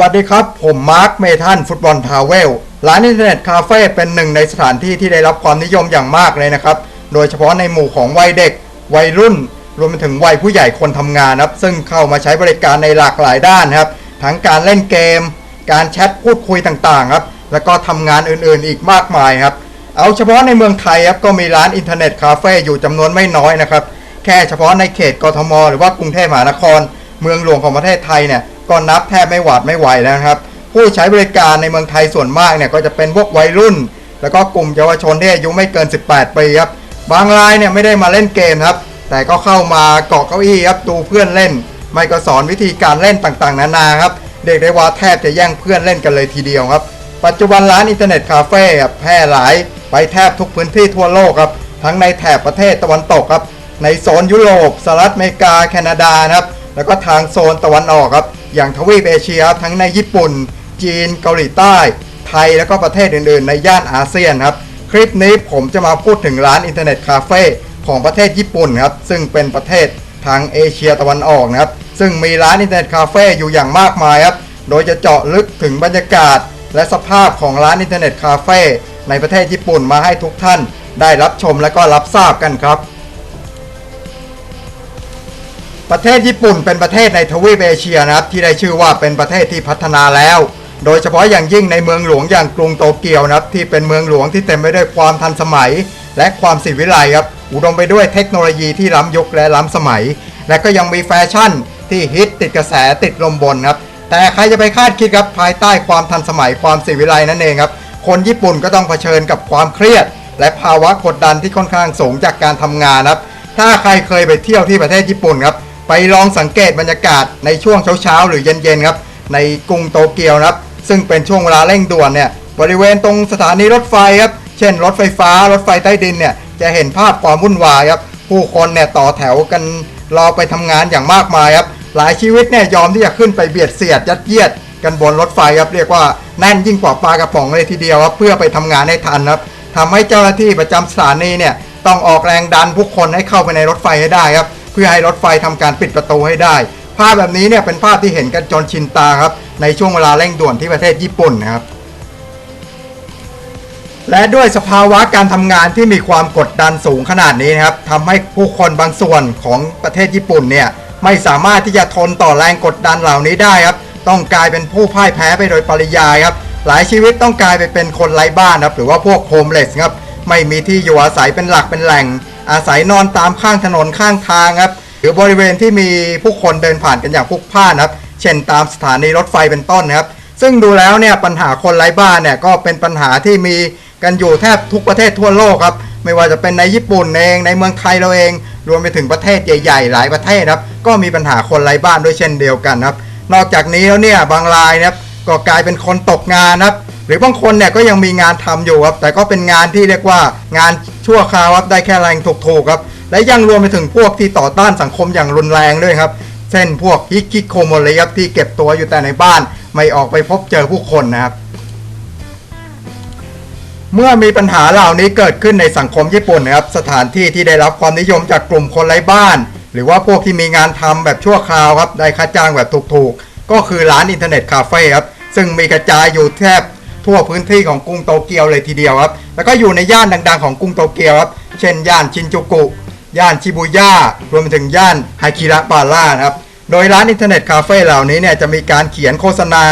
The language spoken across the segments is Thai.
วัสดีครับ ผมมาร์คเมทันฟุตบอลทาวเวล ร้านอินเทอร์เน็ตคาเฟ่เป็นหนึ่งในสถานที่ที่ได้รับความนิยมอย่างมากเลยนะครับ โดยเฉพาะในหมู่ของวัยเด็ก วัยรุ่น รวมไปถึงวัยผู้ใหญ่คนทำงานนะครับ ซึ่งเข้ามาใช้บริการในหลากหลายด้านครับ ทั้งการเล่นเกม การแชทพูดคุยต่างๆครับ แล้วก็ทำงานอื่นๆอีกมากมายครับ เอาเฉพาะในเมืองไทยครับก็มีร้านอินเทอร์เน็ตคาเฟ่อยู่จำนวนไม่น้อยนะครับ แค่เฉพาะในเขตกทม หรือว่ากรุงเทพมหานคร เมืองหลวงของประเทศไทยเนี่ย ก็นับแทบไม่หวาดไม่ไหวนะครับ ผู้ใช้บริการในเมืองไทยส่วนมากเนี่ยก็จะเป็นพวกวัยรุ่น แล้วก็กลุ่มเยาวชนที่อายุไม่เกิน 18 ปีครับบางรายเนี่ยไม่ได้มาเล่นเกมครับแต่ก็เข้ามาเกาะเก้าอี้ครับดูเพื่อนเล่น ไม่ก็สอนวิธีการเล่นต่างๆ นานาครับเด็กได้ว่าแทบจะแย่งเพื่อนเล่นกันเลยทีเดียวครับ ปัจจุบันร้านอินเทอร์เน็ตคาเฟ่แพร่หลายไปแทบทุกพื้นที่ทั่วโลกครับทั้งในแถบประเทศตะวันตกครับในโซนยุโรปสหรัฐอเมริกาแคนาดานะครับ แล้วก็ทางโซนตะวันออกครับ อย่างทวีปเอเชียทั้งในญี่ปุ่น จีน เกาหลีใต้ ไทยแล้วก็ประเทศอื่นๆ ในย่านอาเซียนครับ คลิปนี้ผมจะมาพูดถึงร้านอินเทอร์เน็ตคาเฟ่ของประเทศญี่ปุ่นครับ ซึ่งเป็นประเทศทางเอเชียตะวันออกนะครับ ซึ่งมีร้านอินเทอร์เน็ตคาเฟ่อยู่อย่างมากมายครับ โดยจะเจาะลึกถึงบรรยากาศ และสภาพของร้านอินเทอร์เน็ตคาเฟ่ในประเทศญี่ปุ่นมาให้ทุกท่านได้รับชมและก็รับทราบกันครับ ประเทศญี่ปุ่นเป็นประเทศในทวีปเอเชียนะครับที่ได้ชื่อว่าเป็นประเทศที่พัฒนาแล้ว โดยเฉพาะอย่างยิ่งในเมืองหลวงอย่างกรุงโตเกียวนะครับที่เป็นเมืองหลวงที่เต็มไปด้วยความทันสมัย และความศิวิไลครับอุดมไปด้วยเทคโนโลยีที่ล้ำยุคและล้ำสมัย และก็ยังมีแฟชั่นที่ฮิตติดกระแสติดลมบนครับแต่ใครจะไปคาดคิดครับภายใต้ความทันสมัยความศิวิไลนั่นเองครับคนญี่ปุ่นก็ต้องเผชิญกับความเครียด และภาวะกดดันที่ค่อนข้างสูงจากการทำงานครับถ้าใครเคยไปเที่ยวที่ประเทศญี่ปุ่นครับ ไปลองสังเกตบรรยากาศในช่วงเช้าๆ หรือเย็นๆครับในกรุงโตเกียวนะครับซึ่งเป็นช่วงเวลาเร่งด่วนเนี่ยบริเวณตรงสถานีรถไฟครับเช่น รถไฟฟ้ารถไฟใต้ดินเนี่ยจะเห็นภาพความวุ่นวายครับผู้คนเนี่ยต่อแถวกันรอไปทำงานอย่างมากมายครับหลายชีวิตเนี่ยยอมที่จะขึ้นไปเบียดเสียดยัดเยียดกันบนรถไฟครับเรียกว่าแน่นยิ่งกว่าปลากระป๋องเลยทีเดียวครับเพื่อไปทำงานให้ทันครับทำให้เจ้าหน้าที่ประจำสถานีเนี่ยต้องออกแรงดันผู้คนให้เข้าไปในรถไฟให้ได้ครับ พื่อให้รถไฟทำการปิดประตูให้ได้ ภาพแบบนี้เนี่ยเป็นภาพที่เห็นกันจนชินตาครับในช่วงเวลาเร่งด่วนที่ประเทศญี่ปุ่นนะครับและด้วยสภาวะการทำงานที่มีความกดดันสูงขนาดนี้นะครับทำให้ผู้คนบางส่วนของประเทศญี่ปุ่นเนี่ยไม่สามารถที่จะทนต่อแรงกดดันเหล่านี้ได้ครับต้องกลายเป็นผู้พ่ายแพ้ไปโดยปริยายครับหลายชีวิตต้องกลายไปเป็นคนไร้บ้านครับหรือว่าพวกโฮมเลสครับไม่มีที่อยู่อาศัยเป็นหลักเป็นแหล่ง อาศัยนอนตามข้างถนนข้างทางครับหรือบริเวณที่มีผู้คนเดินผ่านกันอย่างพลุกพล่านครับ เช่นตามสถานีรถไฟเป็นต้นนะครับ ซึ่งดูแล้วเนี่ยปัญหาคนไร้บ้านเนี่ยก็เป็นปัญหาที่มีกันอยู่แทบทุกประเทศทั่วโลกครับ ไม่ว่าจะเป็นในญี่ปุ่นเองในเมืองไทยเราเอง รวมไปถึงประเทศใหญ่ๆ หลายประเทศครับ ก็มีปัญหาคนไร้บ้านด้วยเช่นเดียวกันครับ นอกจากนี้แล้วเนี่ยบางรายนะครับ ก็กลายเป็นคนตกงานครับ หรือบางคนเนี่ยก็ยังมีงานทำอยู่ครับ แต่ก็เป็นงานที่เรียกว่างานชั่วคราวครับได้แค่แรงถูกๆครับ และยังรวมไปถึงพวกที่ต่อต้านสังคมอย่างรุนแรงด้วยครับ เช่นพวกฮิคิโคโมริครับที่เก็บตัวอยู่แต่ในบ้านไม่ออกไปพบเจอผู้คนนะครับเมื่อมีปัญหาเหล่านี้เกิดขึ้นในสังคมญี่ปุ่นนะครับสถานที่ที่ได้รับความนิยมจากกลุ่มคนไร้บ้าน หรือว่าพวกที่มีงานทำแบบชั่วคราวครับได้ค่าจ้างแบบถูกๆ ก็คือร้านอินเทอร์เน็ตคาเฟ่ครับ ซึ่งมีกระจายอยู่แทบทั่วพื้นที่ของกรุงโตเกียวเลยทีเดียวครับ แล้วก็อยู่ในย่านดังๆของกรุงโตเกียวครับ เช่นย่านชินจูกุ ย่านชิบูย่า รวมไปถึงย่านฮาคิระบาร่านะครับ โดยร้านอินเทอร์เน็ตคาเฟ่เหล่านี้เนี่ยจะมีการเขียนโฆษณา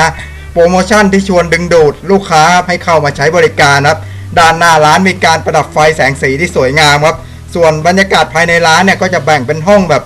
โปรโมชั่นที่ชวนดึงดูดลูกค้าให้เข้ามาใช้บริการครับ ด้านหน้าร้านมีการประดับไฟแสงสีที่สวยงามครับ ส่วนบรรยากาศภายในร้านเนี่ยก็จะแบ่งเป็นห้องแบบ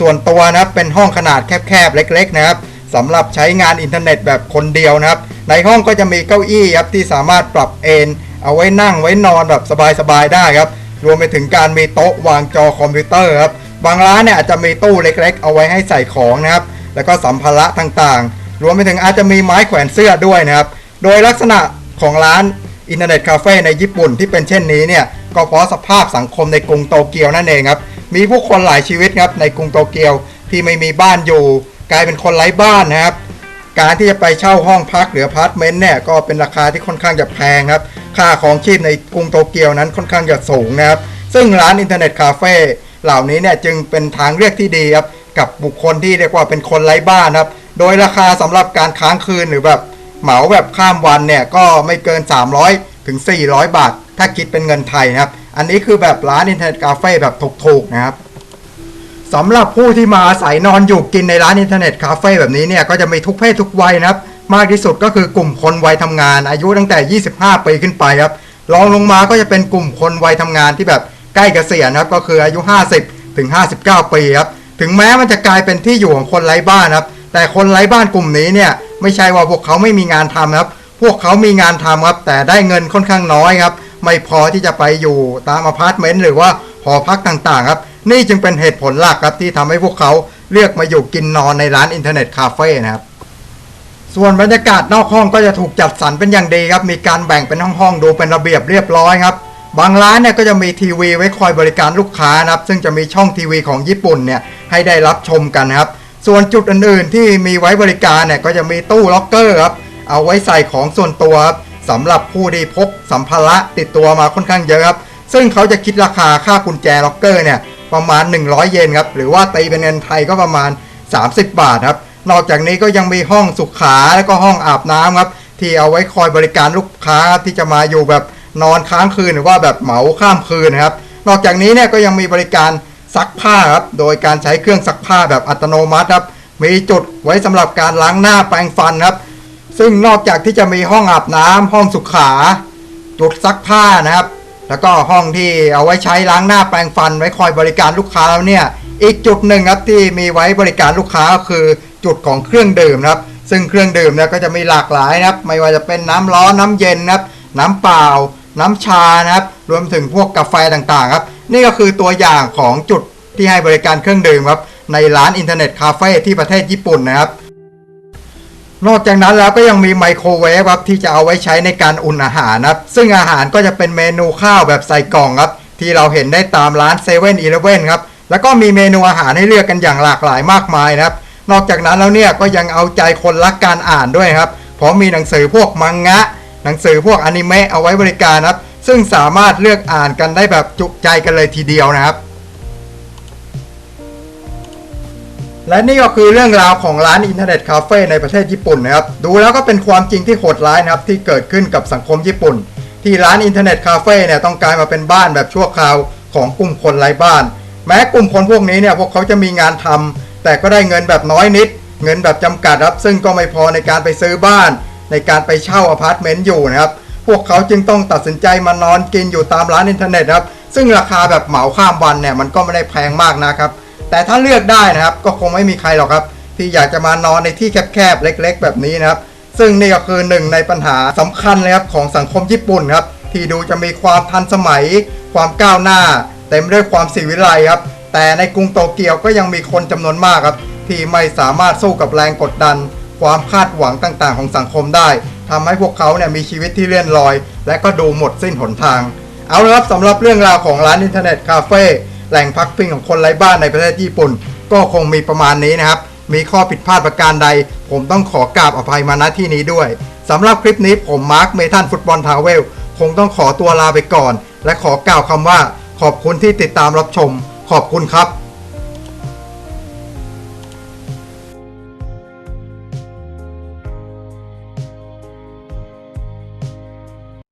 ส่วนตัวนะครับ เป็นห้องขนาดแคบๆเล็ก ๆ นะครับ สำหรับใช้งานอินเทอร์เน็ตแบบคนเดียวนะครับ ในห้องก็จะมีเก้าอี้ครับที่สามารถปรับเอนเอาไว้นั่งไว้นอนแบบสบายๆได้ครับ รวมไปถึงการมีโต๊ะวางจอคอมพิวเตอร์ครับบางร้านเนี่ยอาจจะมีตู้เล็กๆ เอาไว้ให้ใส่ของนะครับ แล้วก็สัมภาระต่างๆ รวมไปถึงอาจจะมีไม้แขวนเสื้อด้วยนะครับ โดยลักษณะของร้านอินเทอร์เน็ตคาเฟ่ในญี่ปุ่นที่เป็นเช่นนี้เนี่ยก็เพราะสภาพสังคมในกรุงโตเกียวนั่นเองครับ มีผู้คนหลายชีวิตครับในกรุงโตเกียวที่ไม่มีบ้านอยู่ กลายเป็นคนไร้บ้านนะครับ การที่จะไปเช่าห้องพักหรืออพาร์ตเมนต์เนี่ยก็เป็นราคาที่ค่อนข้างจะแพงครับ ค่าของชีพในกรุงโตเกียวนั้นค่อนข้างจะสูงนะครับ ซึ่งร้านอินเทอร์เน็ตคาเฟ่เหล่านี้เนี่ยจึงเป็นทางเลือกที่ดีครับกับบุคคลที่เรียกว่าเป็นคนไร้บ้านครับ โดยราคาสำหรับการค้างคืนหรือแบบเหมาแบบข้ามวันเนี่ยก็ไม่เกิน 300ถึง400 บาท ถ้าคิดเป็นเงินไทยนะครับ อันนี้คือแบบร้านอินเทอร์เน็ตคาเฟ่แบบถูกๆนะครับ สำหรับผู้ที่มาอาศัยนอนอยู่กินในร้านอินเทอร์เน็ตคาเฟ่แบบนี้เนี่ยก็จะมีทุกเพศทุกวัยนะครับ มากที่สุดก็คือกลุ่มคนวัยทำงาน อายุตั้งแต่ 25 ปีขึ้นไปครับรองลงมาก็จะเป็นกลุ่มคนวัยทำงานที่แบบใกล้เกษียณนะครับก็คืออายุ 50 ถึง 59 ปีครับถึงแม้มันจะกลายเป็นที่อยู่ของคนไร้บ้านครับแต่คนไร้บ้านกลุ่มนี้เนี่ยไม่ใช่ว่าพวกเขาไม่มีงานทำครับ พวกเขามีงานทำครับ แต่ได้เงินค่อนข้างน้อยครับ ไม่พอที่จะไปอยู่ตามอพาร์ตเมนต์หรือว่าหอพักต่างๆครับ นี่จึงเป็นเหตุผลหลักครับที่ทำให้พวกเขาเลือกมาอยู่กินนอนในร้านอินเทอร์เน็ตคาเฟ่นะครับส่วนบรรยากาศนอกห้องก็จะถูกจัดสรรเป็นอย่างดีครับ มีการแบ่งเป็นห้องๆดูเป็นระเบียบเรียบร้อยครับ บางร้านเนี่ยก็จะมีทีวีไว้คอยบริการลูกค้านะครับ ซึ่งจะมีช่องทีวีของญี่ปุ่นเนี่ยให้ได้รับชมกันครับ ส่วนจุดอื่นๆที่มีไว้บริการเนี่ยก็จะมีตู้ล็อกเกอร์ครับ เอาไว้ใส่ของส่วนตัวครับสำหรับผู้ที่พกสัมภาระติดตัวมาค่อนข้างเยอะครับ ซึ่งเขาจะคิดราคาค่ากุญแจล็อกเกอร์เนี่ย ประมาณ 100 เยนครับ หรือว่าตีเป็นเงินไทยก็ประมาณ 30 บาทครับ นอกจากนี้ก็ยังมีห้องสุขาและก็ห้องอาบน้ำครับ ที่เอาไว้คอยบริการลูกค้าที่จะมาอยู่แบบนอนค้างคืนหรือว่าแบบเหมาข้ามคืนนะครับ นอกจากนี้เนี่ยก็ยังมีบริการซักผ้าครับ โดยการใช้เครื่องซักผ้าแบบอัตโนมัติครับ มีจุดไว้สำหรับการล้างหน้าแปรงฟันครับ ซึ่งนอกจากที่จะมีห้องอาบน้ำห้องสุขา จุดซักผ้านะครับ แล้วก็ห้องที่เอาไว้ใช้ล้างหน้าแปรงฟันไว้คอยบริการลูกค้าแล้วเนี่ย อีกจุดหนึ่งครับที่มีไว้บริการลูกค้าก็คือจุดของเครื่องดื่มครับ ซึ่งเครื่องดื่มเนี่ยก็จะมีหลากหลายนะครับ ไม่ว่าจะเป็นน้ำร้อนน้ำเย็นนะครับ น้ำเปล่า น้ำชานะครับ รวมถึงพวกกาแฟต่างๆครับ นี่ก็คือตัวอย่างของจุดที่ให้บริการเครื่องดื่มครับในร้านอินเทอร์เน็ตคาเฟ่ที่ประเทศญี่ปุ่นนะครับ นอกจากนั้นแล้วก็ยังมีไมโครเวฟครับที่จะเอาไว้ใช้ในการอุ่นอาหารนะครับซึ่งอาหารก็จะเป็นเมนูข้าวแบบใส่กล่องครับที่เราเห็นได้ตามร้าน7 e เ e ่ e อครับแล้วก็มีเมนูอาหารให้เลือกกันอย่างหลากหลายมากมายนะครับ นอกจากนั้นแล้วเนี่ยก็ยังเอาใจคนรักการอ่านด้วยครับเพราะมีหนังสือพวกมังงะ หนังสือพวกอนิเมะเอาไว้บริการครับซึ่งสามารถเลือกอ่านกันได้แบบจุใจกันเลยทีเดียวนะครับ และนี่ก็คือเรื่องราวของร้านอินเทอร์เน็ตคาเฟ่ในประเทศญี่ปุ่นนะครับ ดูแล้วก็เป็นความจริงที่โหดร้ายนะครับ ที่เกิดขึ้นกับสังคมญี่ปุ่น ที่ร้านอินเทอร์เน็ตคาเฟ่เนี่ยต้องกลายมาเป็นบ้านแบบชั่วคราวของกลุ่มคนไร้บ้าน แม้กลุ่มคนพวกนี้เนี่ยพวกเขาจะมีงานทำแต่ก็ได้เงินแบบน้อยนิด เงินแบบจำกัดครับ ซึ่งก็ไม่พอในการไปซื้อบ้าน ในการไปเช่าอพาร์ตเมนต์อยู่นะครับ พวกเขาจึงต้องตัดสินใจมานอนกินอยู่ตามร้านอินเทอร์เน็ตครับซึ่งราคาแบบเหมาข้ามวันเนี่ยมันก็ไม่ได้แพงมากนะครับ แต่ถ้าเลือกได้นะครับ ก็คงไม่มีใครหรอกครับ ที่อยากจะมานอนในที่แคบๆเล็ก ๆ แบบนี้นะครับ ซึ่งนี่ก็คือหนึ่งในปัญหาสำคัญเลยครับของสังคมญี่ปุ่นครับ ที่ดูจะมีความทันสมัย ความก้าวหน้า เต็มด้วยความสิวิไลครับ แต่ในกรุงโตเกียวก็ยังมีคนจำนวนมากครับ ที่ไม่สามารถสู้กับแรงกดดัน ความคาดหวังต่างๆ ของสังคมได้ทำให้พวกเขาเนี่ยมีชีวิตที่เลื่อนลอย และก็ดูหมดสิ้นหนทาง เอาละครับสำหรับเรื่องราวของร้านอินเทอร์เน็ตคาเฟ่ แหล่งพักพิงของคนไร้บ้านในประเทศญี่ปุ่น ก็คงมีประมาณนี้นะครับ มีข้อผิดพลาดประการใด ผมต้องขอกราบอภัยมาณที่นี้ด้วยสำหรับคลิปนี้ผมมาร์คเมทันฟุตบอลทาวเวลคงต้องขอตัวลาไปก่อน และขอกล่าวคำว่า ขอบคุณที่ติดตามรับชม ขอบคุณครับ